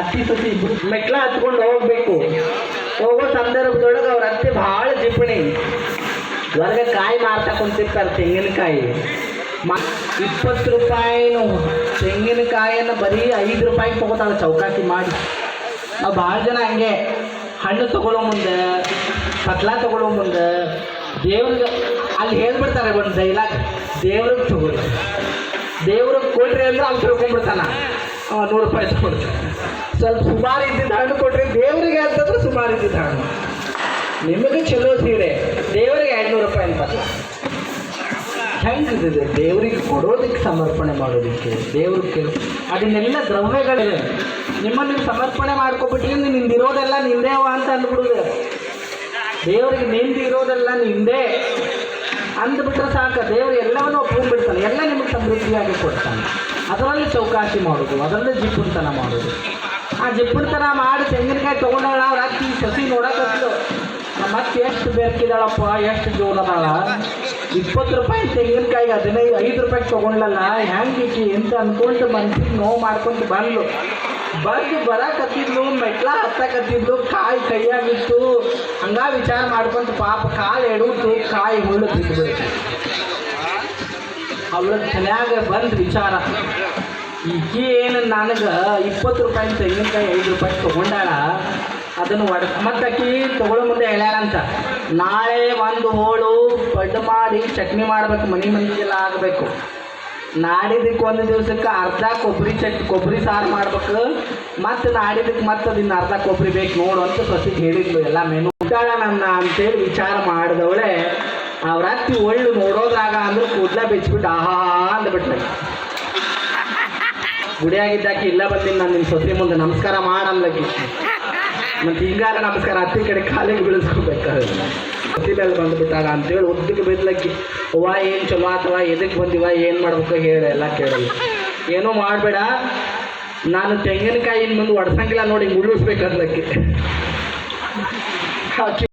ಅತ್ತಿ ತುತ್ತಿ ಮೆಟ್ಲ ಹತ್ಕೊಂಡು ಹೋಗ್ಬೇಕು. ಹೋಗೋ ಸಂದರ್ಭದೊಳಗೆ ಅವ್ರ ಅತ್ತೆ ಭಾಳ ಜಿಪಣಿ ಹೊರಗೆ ಕಾಯಿ ಮಾರ್ತಾ ಕುಂತಿರ್ತಾರೆ ತೆಂಗಿನಕಾಯಿ. ಮ ಇಪ್ಪತ್ತು ರೂಪಾಯಿನು ತೆಂಗಿನಕಾಯಿಯನ್ನು ಬರೀ ಐದು ರೂಪಾಯಿಗೆ ತಗೋತಾಳೆ ಚೌಕಾಸಿ ಮಾಡಿ. ನಾವು ಭಾಳ ಜನ ಹಂಗೆ ಹಣ್ಣು ತಗೊಳ್ಳೋ ಮುಂದೆ ಪತ್ಲ ತಗೊಳ್ಳೋ ಮುಂದೆ ದೇವ್ರಿಗೆ ಅಲ್ಲಿ ಹೇಳ್ಬಿಡ್ತಾರೆ ಒಂದು ಡೈಲಾಗ್ ದೇವ್ರಿಗೆ ತಗೊಳ್ಳಿ. ದೇವ್ರಿಗೆ ಕೊಡ್ರಿ ಅಂದ್ರೆ ಅವ್ನು ತಿಳ್ಕೊಂಡ್ಬಿಡ್ತಾನ. ನೂರು ರೂಪಾಯಿ ತಗೊಳ್ತಾನೆ ಸ್ವಲ್ಪ ಸುಮಾರು ಇದ್ದಿದ್ದ ಹಣ್ಣು ಕೊಡ್ರಿ. ದೇವರಿಗೆ ಅಂತಂದ್ರೆ ಸುಮಾರು ಇದ್ದಿದ್ದ ಹಣ್ಣು. ನಿಮಗೆ ಚಲೋ ಸೀರೆ. ದೇವರಿಗೆ ಐದುನೂರು ರೂಪಾಯಿ ಅನ್ಪಲ್ಲ ಹೆಂಗಿದೆ ದೇವರಿಗೆ ಕೊಡೋದಕ್ಕೆ ಸಮರ್ಪಣೆ ಮಾಡೋದಕ್ಕೆ. ದೇವ್ರಿಗೆ ಅದನ್ನೆಲ್ಲ ದ್ರವ್ಯಗಳಿವೆ. ನಿಮ್ಮನ್ನು ನೀವು ಸಮರ್ಪಣೆ ಮಾಡ್ಕೊಬಿಟ್ಟು ನಿಂದಿರೋದೆಲ್ಲ ನಿಂದೇವ ಅಂತ ಅಂದ್ಬಿಡುದು. ದೇವರಿಗೆ ನಿಂದಿರೋದೆಲ್ಲ ನಿಂದೇ ಅಂದ್ಬಿಟ್ರೆ ಸಾಕು. ದೇವರು ಎಲ್ಲವನ್ನೂ ಒಪ್ಕೊಂಡ್ಬಿಡ್ತಾನೆ. ಎಲ್ಲ ನಿಮಗೆ ಸಮೃದ್ಧಿಯಾಗಿ ಕೊಡ್ತಾನೆ. ಅದರಲ್ಲಿ ಚೌಕಾಸಿ ಮಾಡೋದು, ಅದರಲ್ಲಿ ಜಿಪ್ಪುಣತನ ಮಾಡೋದು. ಆ ಜಿಪ್ಪುಣತನ ಮಾಡಿ ತೆಂಗಿನಕಾಯಿ ತೊಗೊಂಡಾಳ ಅವ್ರ ಅತ್ತಿ ಸಸಿ ನಮ್ಮ ಮತ್ತೆ ಎಷ್ಟು ಬೇಕಿದಾಳಪ್ಪ, ಎಷ್ಟು ಜೋರ್ ಅದಾಳ. ಇಪ್ಪತ್ತು ರೂಪಾಯಿ ತೆಂಗಿನಕಾಯಿ ಹದಿನೈದು, ಐದು ರೂಪಾಯಿ ತೊಗೊಂಡಲ್ಲ ಹೆಂಗೆ ಎಂತ ಅಂದ್ಕೊಂಡು ಮನ್ಸಿಗೆ ನೋವು ಮಾಡ್ಕೊಂಡು ಬಂದ್ಲು. ಬಂದು ಬರಕತ್ತಿದ್ಲು ಮೆಟ್ಲ ಹತ್ತಕತ್ತಿದ್ಲು ಕಾಯಿ ಕೈಯಾಗಿತ್ತು ಹಂಗ ವಿಚಾರ ಮಾಡ್ಕೊಂತ ಪಾಪ ಕಾಲು ಎಡುತ್ತು ಕಾಯಿ ಹುಳ್ಳು ಬಿದ್ದುಬಿಡ್ತು. ಅವಳ ತಲೆಯಾಗ ಬಂದ ವಿಚಾರ. ಈಕಿ ಏನು ನನಗೆ ಇಪ್ಪತ್ತು ರೂಪಾಯಿ ತೆಂಗಿನಕಾಯಿ, ಐದು ರೂಪಾಯಿ ತೊಗೊಂಡಾಳ, ಅದನ್ನು ಒಡ ಮತ್ತೆ ಅಕ್ಕಿ ತೊಗೊಳ್ಳೋ ಮುಂದೆ ಹೇಳ್ಯಾರಂತ ನಾಳೆ ಒಂದು ಹೋಳು ಪಡ್ಡು ಮಾಡಿ ಚಟ್ನಿ ಮಾಡ್ಬೇಕು, ಮನೆ ಮಂದಿಗೆಲ್ಲ ಆಗಬೇಕು. ನಾಡಿದಕ್ಕೆ ಒಂದು ದಿವಸಕ್ಕೆ ಅರ್ಧ ಕೊಬ್ಬರಿ ಚಟ್ ಕೊಬ್ಬರಿ ಸಾರು ಮಾಡ್ಬೇಕು, ಮತ್ತು ನಾಡಿದ್ದಕ್ಕೆ ಮತ್ತೆ ಅದನ್ನ ಅರ್ಧ ಕೊಬ್ಬರಿ ಬೇಕು ನೋಡು ಅಂತ ಸೊಸಿಗೆ ಹೇಳಿದ್ಲು ಎಲ್ಲ ಮೆನು. ನನ್ನ ಅಂತೇಳಿ ವಿಚಾರ ಮಾಡಿದವಳೆ ಅವ್ರ ಅತ್ತಿ ಒಳ್ಳು ನೋಡೋದ್ರಾಗ ಅಂದ್ರೆ ಆಹಾ ಅಂತ ಅಂದ್ಬಿಟ್ಲೆ ಗುಡಿಯಾಗಿದ್ದಾಕಿ ಇಲ್ಲ ಬಂದಿನಿ ನಾನು ನಿಮ್ಮ ಸೊಸೆ ಮುಂದೆ, ನಮಸ್ಕಾರ ಮಾಡಂದ್ಲಕ್ಕಿ ಮತ್ತೆ ಹಿಂಗಾರ ನಮಸ್ಕಾರ ಹತ್ತಿ ಕಡೆ ಕಾಲಿಗೆ ಬೀಳಿಸ್ಕೋಬೇಕಾದ್ರೆ ಮೇಲೆ ಬಂದುಬಿಟ್ಟಾಗ ಅಂತೇಳಿ ಉದ್ದಕ್ಕೆ ಬಿದ್ಲಕ್ಕಿ ಅವ್ವ, ಏನು ಚಲೋ ಅಥವಾ ಎದಕ್ಕೆ ಬಂದಿವ ಏನು ಮಾಡ್ಬೇಕು? ಹೇಳಿ, ಎಲ್ಲ ಕೇಳಿ. ಏನೂ ಮಾಡಬೇಡ. ನಾನು ತೆಂಗಿನಕಾಯಿ ಮುಂದೆ ಒಡ್ಸಂಗಿಲ್ಲ ನೋಡಿ ಉಳಿಸ್ಬೇಕಂದ್ಲಕ್ಕಿ ಆಕಿ